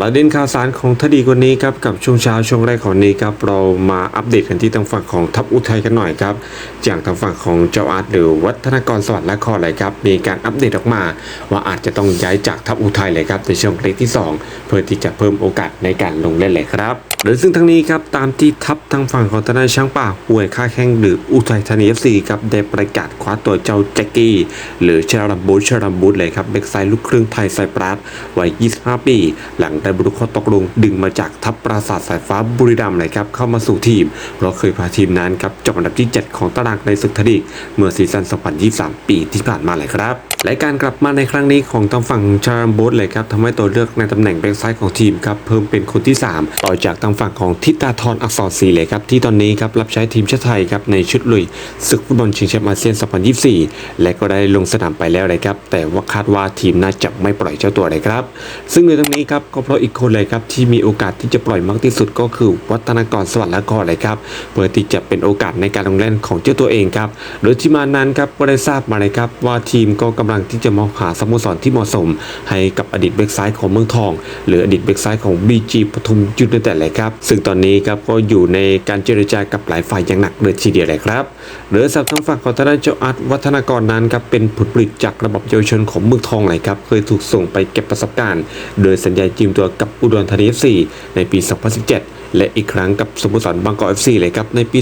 ประเด็นข่าวสารของทดีคนนี้ครับกับช่วงเช้าช่วงแรกของนี้ครับเรามาอัปเดตกันที่ทางฝั่งของทัพอุทัยกันหน่อยครับจากทางฝั่งของเจ้าอาร์ตหรือวัฒนกรสวัสดิ์และคอเลยครับมีการอัปเดตออกมา ว่าอาจจะต้องย้ายจากทัพอุทัยเลยครับในช่วงเล็กที่ 2 เพื่อที่จะเพิ่มโอกาสในการลงเล่นเลยครับหรือซึ่งทั้งนี้ครับตามที่ทัพทางฝั่งของทนายช้างป่าป่วยค่าแข้งหรืออุทัยธานีเอฟซีครับได้ประกาศคว้าตัวเจ้าแจ็กกี้ หรือเชาลัมบูชชาลัมบูชเลยครับเบ็กไซด์ลูกครึ่งไทยไซปรัสวัย 25 ปี หลังได้บรรลุข้อตกลงดึงมาจากทัพปราสาทสายฟ้าบุรีรัมย์เลยครับเข้ามาสู่ทีม เพราะเคยพาทีมนั้นครับจบอันดับที่ 7 ของตารางในศึกทดีกเมื่อซีซั่น 2023 ปีที่ผ่านมาเลยครับและการกลับมาในครั้งนี้ของทางฝั่งชาลัมบูชเลยครับทำให้ตัวเลือกในตำแหน่งแบ็กซ้ายของทีมครับเพิ่มเป็นคนที่ 3 ต่อจากทางฝั่งของทิตาทรอักษรศรีเลยครับที่ตอนนี้ครับรับใช้ทีมชาติไทยครับในชุดลุยศึกฟุตบอลชิงแชมป์อาเซียน 2024 และก็ได้ลงสนามไปแล้วเลยครับแต่ว่าคาดว่าทีมน่าจะไม่ปล่อยเจ้าตัวเลยครับ ซึ่งในตรงนี้ครับก็เพราะอีกคนเลยครับที่มีโอกาสที่จะปล่อยมากที่สุดก็คือวัฒนากรสวัสดิ์ละกรเลยครับเพื่อที่จะเป็นโอกาสในการลงเล่นของเจ้าตัวเองครับโดยที่มานั้นครับก็ได้ทราบมาเลยครับว่าทีมก็กำลังที่จะมองหาสโมสรที่เหมาะสม ให้กับอดีตเบกซ้ายของเมืองทอง หรืออดีตเบกซ้ายของ BG ปทุมยูไนเต็ดเลยครับ ซึ่งตอนนี้ครับก็อยู่ในการเจรจากับหลายฝ่ายอย่างหนักเลยทีเดียวเลยครับหรือสับทางฝั่งของทางด้านเจ้าอาร์ตวัฒนากรนั้นครับเป็นผลผลิตจากระบบเยาวชนของเมืองทองเลยครับเคยถูกส่งไปเก็บประสบการณ์ โดยสัญญายืมตัวกับอุดรธานี FC ในปี 2017 และอีกครั้งกับสโมสรบางกอก FC เลยครับในปี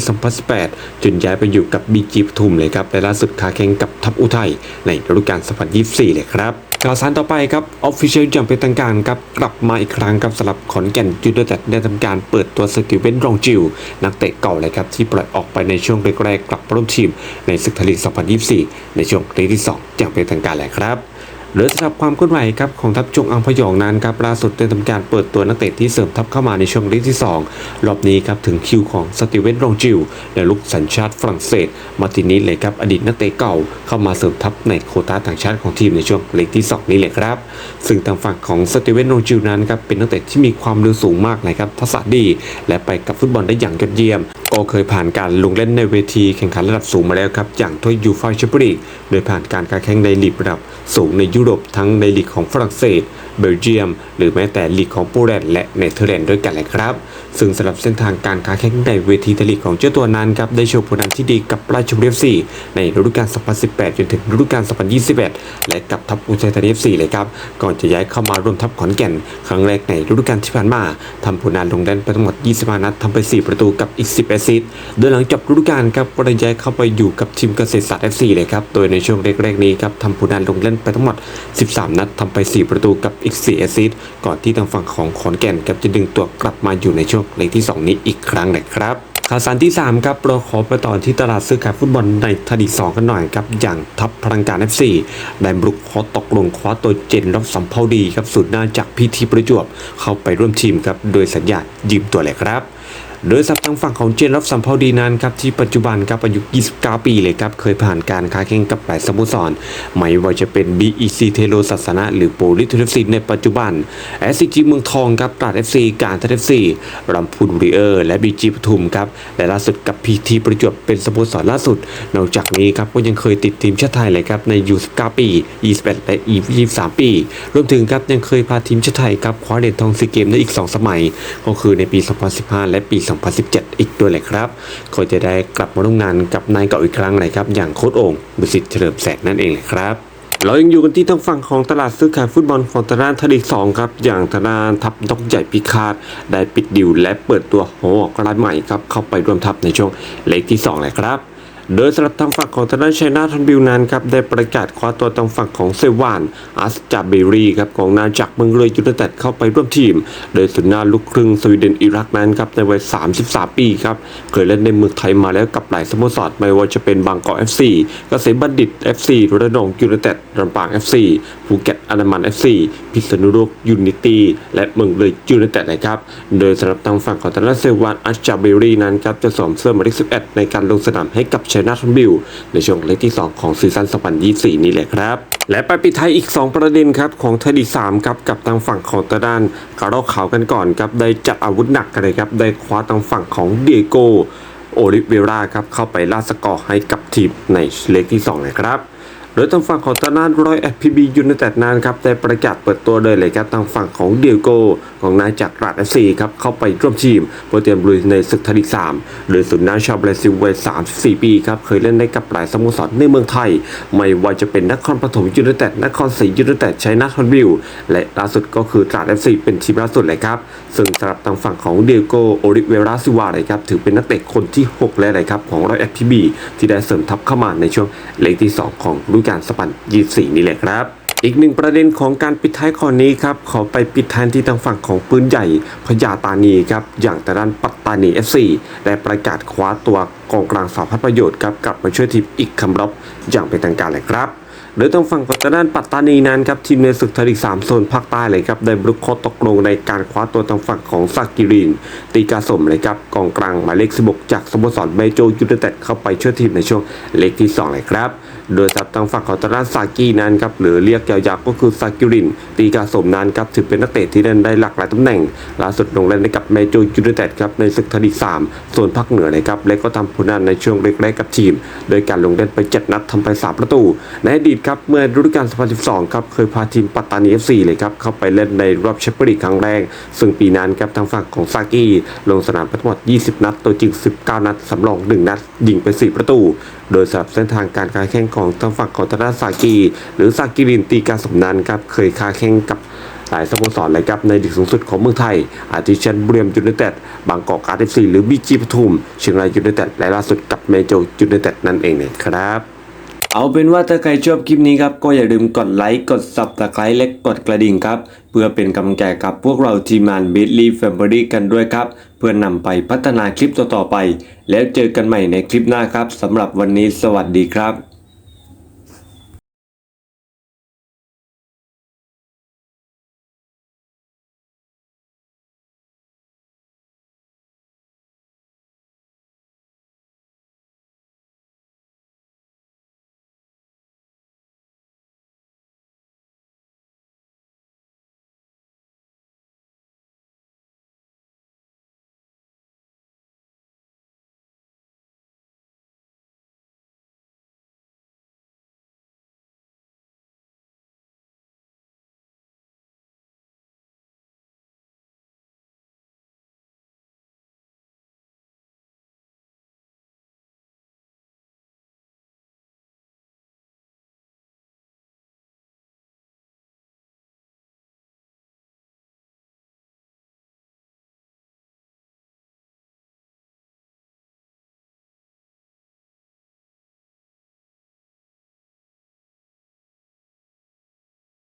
2018 จนย้ายไปอยู่กับ BG ปทุมเลยครับและล่าสุดคาแข่งกับทัพอุทัยในฤดูกาล 2024 เลยครับข่าวสารต่อไปครับออฟฟิเชียลอย่างเป็นทางการครับกลับมาอีกครั้งกับสำหรับขอนแก่นยูไนเต็ดได้ทำการเปิดตัวสติเวนรองจิว นักเตะเก่าเลยครับที่ปล่อยออกไปในช่วงแรกๆกลับร่วมทีมในศึกทลีก 2024 ในช่วงเลกที่ 2 อย่างเป็นทางการเลยครับ หรือสำหรับความเคลื่อนไหวครับของทัพจงอังพยองนั้นครับล่าสุดได้ทำการเปิดตัวนักเตะที่เสริมทัพเข้ามาในช่วงลีกที่ 2 รอบนี้ครับถึงคิวของสตีเวนรองจิวและลูกสัญชาติฝรั่งเศส มาตินิสเลยครับอดีตนักเตะเก่าเข้ามาเสริมทัพในโคต้าต่างชาติของทีมในช่วงลีกที่ 2 นี้เลยครับซึ่งทางฝั่งของสตีเวนรองจิวนั้นครับเป็นนักเตะที่มีความเร็วสูงมากนะครับทักษะดี และไปกับฟุตบอลได้อย่างยอดเยี่ยม ก็เคยผ่านการลงเล่นในเวทีแข่งขันระดับสูงมาแล้วครับ อย่างถ้วยยูฟ่าแชมเปี้ยนลีกโดยผ่านการการแข่งในลีกระดับสูงในยุโรปทั้งในลีกของฝรั่งเศส เบลเยียม หรือแม้แต่ลีกของโปแลนด์และเนเธอร์แลนด์ด้วยกันเลยครับ ซึ่งสำหรับเส้นทางการค้าแข่งในเวทีไทยลีกของเจ้าตัวนั้นครับได้โชว์ผลงานที่ดีกับราชบุรีเอฟซีในฤดูกาล 2018 จนถึงฤดูกาล 2021 และกับทัพอุทัยธานีเอฟซีเลยครับ ก่อนจะย้ายเข้ามาร่วมทัพขอนแก่น ครั้งแรกในฤดูกาลที่ผ่านมาทำผลงานลงเล่นไปทั้งหมด 25 นัดทำไป 4 ประตูกับอีก 10 แอสซิสต์โดยหลังจบฤดูกาลครับก็ได้ย้ายเข้าไปอยู่กับทีมเกษตรศาสตร์เอฟซีเลยครับโดยในช่วงแรกๆนี้ครับทำผลงานลงเล่นไปทั้งหมด 13 นัดทำไป 4 ประตูกับอีก4แอสซิสต์ก่อนที่ทางฝั่งของขอนแก่นครับจะดึงตัวกลับมาอยู่ในช่วงเลกที่ 2 นี้อีกครั้งนะครับข่าวสารที่ 3 ครับเราขอไปต่อที่ตลาดซื้อขายฟุตบอลในทดีสองกันหน่อยครับ อย่างทัพพลังการ FC ได้บรุกขอตกลงคว้าตัวเจนรับสัมภาดีครับสุดหน้าจากพีทีประจวบเข้าไปร่วมทีมครับ โดยสัญญายืมตัวเลยครับ โดยสับทางฝั่งของเจนรับสัมภาวดีนั้นครับที่ปัจจุบันครับอายุ 29 ปีเลยครับเคยผ่านการค้าแข่งกับหลายสโมสร ไม่ว่าจะเป็น BEC เทโลศาสนะ หรือโปลิทเอฟซีในปัจจุบัน SCG เมืองทองครับตราด FC การทัด FC รำพูนรีเออร์ และ BG ปทุมครับและล่าสุดกับ PT ประจวบเป็นสโมสรล่าสุด นอกจากนี้ครับก็ยังเคยติดทีมชาติไทยเลยครับใน U19 ปี 21 และ 23 ปี รวมถึงครับยังเคยพาทีมชาติไทยครับคว้าเหรียญทองซีเกมได้อีก 2 สมัย ก็คือในปี 2015 และปี2017 อีกด้วยเลยครับก็จะได้กลับมาร่วมงานกับนายเก่าอีกครั้งเลยครับอย่างโค้ดโอ่งบุษิตเฉลิมแสงนั่นเองเลยครับเรายังอยู่กันที่ทางฝั่งของตลาดซื้อขายฟุตบอลของตลาดทลีกสองครับ อย่างตลาดทับดอกใหญ่พิคาดได้ปิดดิวและเปิดตัวหัวออกรายใหม่ครับเข้าไปรวมทับในช่วงเลกที่2เลยครับ โดยสำหรับทางฝั่งของทางด้านชัยนาทอนบิวนั้นครับได้ประกาศคว้าตัวทางฝั่งของเซวานอัสจาเบรีครับของนาจากเมืองเลยยูไนเต็ดเข้าไปร่วมทีม โดยสุนนาลูกครึ่งสวีเดนอิรักนั้นครับในวัย 33 ปีครับเคยเล่นในเมืองไทยมาแล้วกับหลายสโมสรไม่ว่าจะเป็นบางกอก FC เกษมบัณฑิต FC ระนองยูไนเต็ดลำปาง FC ภูเก็ตอนามัน FC พิษณุโลกยูนิตี้และเมืองเลยยูไนเต็ดนะครับโดยสำหรับทางฝั่งของทางด้านเซวานอัสจาเบรีนั้นครับจะสวมเสื้อหมายเลข11 ในการลงสนามให้กับชชัยนาทบิลในช่วงเล็กที่ 2 ของซีซั่น 2024 นี่แหละครับ และไปปิดท้ายอีก 2 ประเด็นครับของไทยลีก3ครับกับทางฝั่งของตะด้านกระรอกขาวกันก่อนครับได้จัดอาวุธหนักกันเลยครับได้คว้าทางฝั่งของเดียโกโอลิเวราครับเข้าไปล่าสกอร์ให้กับทีมในเล็กที่2เลยครับ โดยทางฝั่งของตานาร้อยแอดพีบียูไนเต็ดนั้นครับได้ประกาศเปิดตัวเลยเลยครับทางฝั่งของเดียโกของนายจากราดเอฟซีครับเข้าไปร่วมทีมเพื่อเตรียมลุยในศึกไทยลีก3โดยสุนัน้าชาวบราซิลวัย34 ปีครับเคยเล่นได้กับหลายสโมสรในเมืองไทย ไม่ว่าจะเป็นนครปฐมยูไนเต็ดนครศรียูไนเต็ดชัยนาทฮอนวิลและล่าสุดก็คือตราดเอฟซีเป็นทีมล่าสุดเลยครับซึ่งสำหรับทางฝั่งของเดียโกโอริเวราซิวาเลยครับถือเป็นนักเตะคนที่หกแล้วเลยครับของร้อยแอดพีบีที่ได้เสริมทัพเข้ามาในช่วงเลกที่สองของฤดูกาลสปัน24 นี่แหละครับ อีกหนึ่งประเด็นของการปิดท้ายข้อนี้ครับขอไปปิดท้ายที่ทางฝั่งของปืนใหญ่พญาตานีครับอย่างแต่ด้านปัตตานี FC ได้ประกาศคว้าตัวกองกลางสาวพัดประโยชน์ครับกลับมาช่วยทีมอีกคำรบอย่างเป็นทางการเลยครับโดยทางฝั่งของทางด้านปัตตานีนั้นครับทีมในศึกไทยลีก3โซนภาคใต้เลยครับได้บรุกข้อตกลงในการคว้าตัวทางฝั่งของซากิริน ตีกาสมเลยครับกองกลางหมายเลข16จากสโมสรเมโจยูไนเต็ดเข้าไปช่วยทีมในช่วงเล็กที่ 2 เลยครับ โดยสับทางฝั่งของทางด้านซากินั้นครับหรือเรียกยาวๆก็คือซากิริน ตีกาสมนั้นครับถือเป็นนักเตะที่เล่นได้หลากหลายตำแหน่งล่าสุดลงเล่นให้กับเมโจยูไนเต็ดครับในศึกทยลีก3ส่วนภาคเหนือเลยครับและก็ทำผลงานในช่วงเล็กๆกับทีม โดยการลงเล่นไป 7 นัดทำไปสามประตู ในอดีตครับเมื่อฤดูกาล 2012 ครับเคยพาทีมปัตตานี FC เลยครับเข้าไปเล่นในรอบแชมเปี้ยนลีกครั้งแรกซึ่งปีนั้นครับทางฝั่งของซากิลงสนามไปทั้งหมด 20 นัด ตัวจริง 19 นัดสำรอง 1 นัดยิงไป 4 ประตู โดยสำหรับเส้นทางการค้าแข่งของทางฝั่งของทาดาซากิหรือซากิรินตีการสมนันครับเคยค้าแข่งกับหลายสโมสรเลยครับในลีกสูงสุดของเมืองไทย อาทิเช่นบุรีรัมย์ยูไนเต็ดบางกอกอาร์เอฟซีหรือบีจีปทุมเชียงรายยูไนเต็ดและล่าสุดกับเมโจยูไนเต็ดนั่นเองเนี่ยครับเอาเป็นว่าถ้าใครชอบคลิปนี้ครับ ก็อย่าลืมกดไลค์ กด subscribe และกดกระดิ่งครับ เพื่อเป็นกำลังใจกับพวกเราทีมงาน b i t l y Family กันด้วยครับ เพื่อนนำไปพัฒนาคลิปต่อๆไป แล้วเจอกันใหม่ในคลิปหน้าครับสำหรับวันนี้สวัสดีครับ